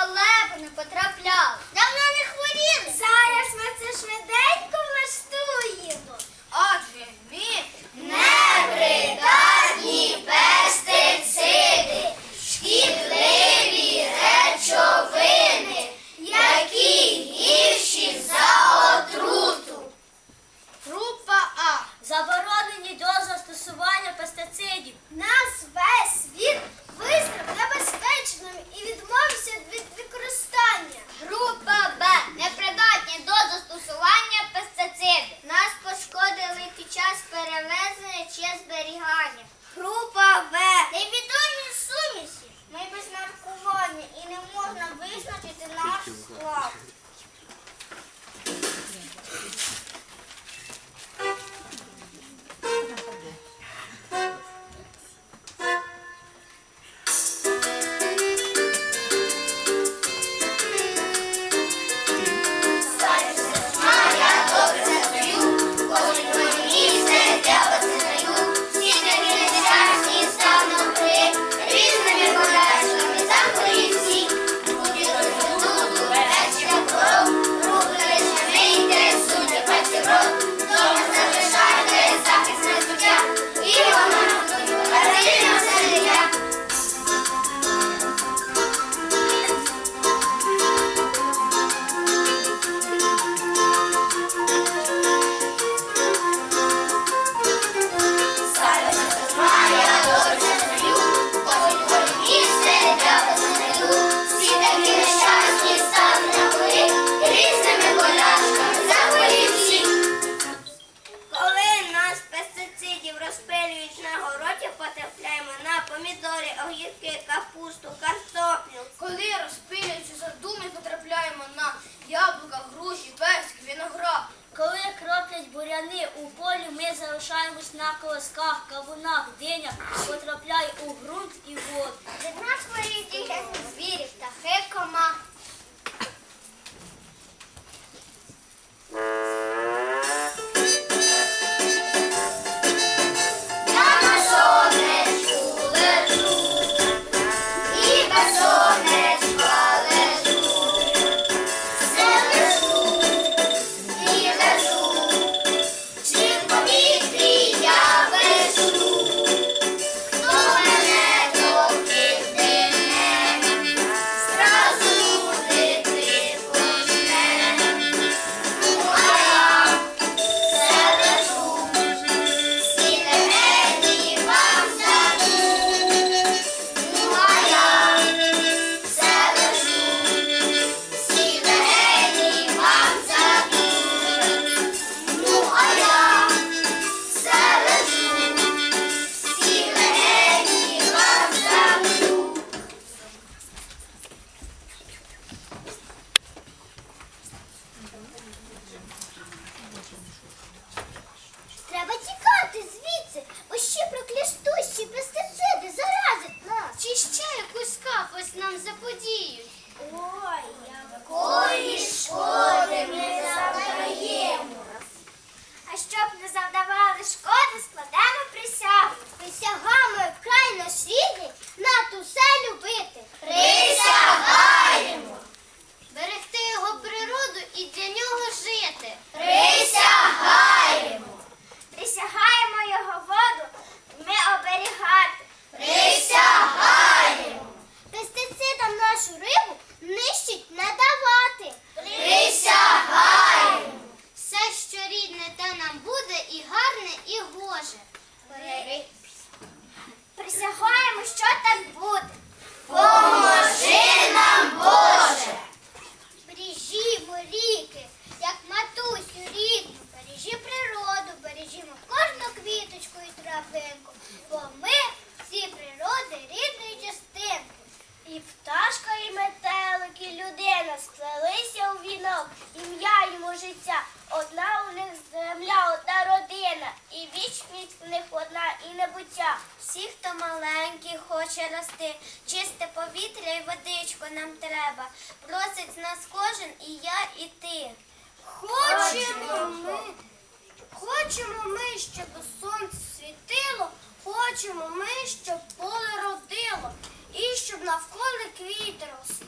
халепу не потрапляли. Давно не хворіли. Зараз ми це ж швиденько огірки, капусту, картоплю. Коли розпилюючи задуми, потрапляємо на яблука, груші, перські, виноград. Коли кроплять буряни у полі, ми залишаємось на колосках, кавунах, динях, потрапляє у ґрунт і воду. Від нас хворіють звірі, птахи, комах. всі, хто маленький, хоче рости, чисте повітря і водичку нам треба. Просить нас кожен і я, і ти. Хочемо ми, хочемо ми, щоб сонце світило, хочемо ми, щоб поле родило, і щоб навколо квіти росли.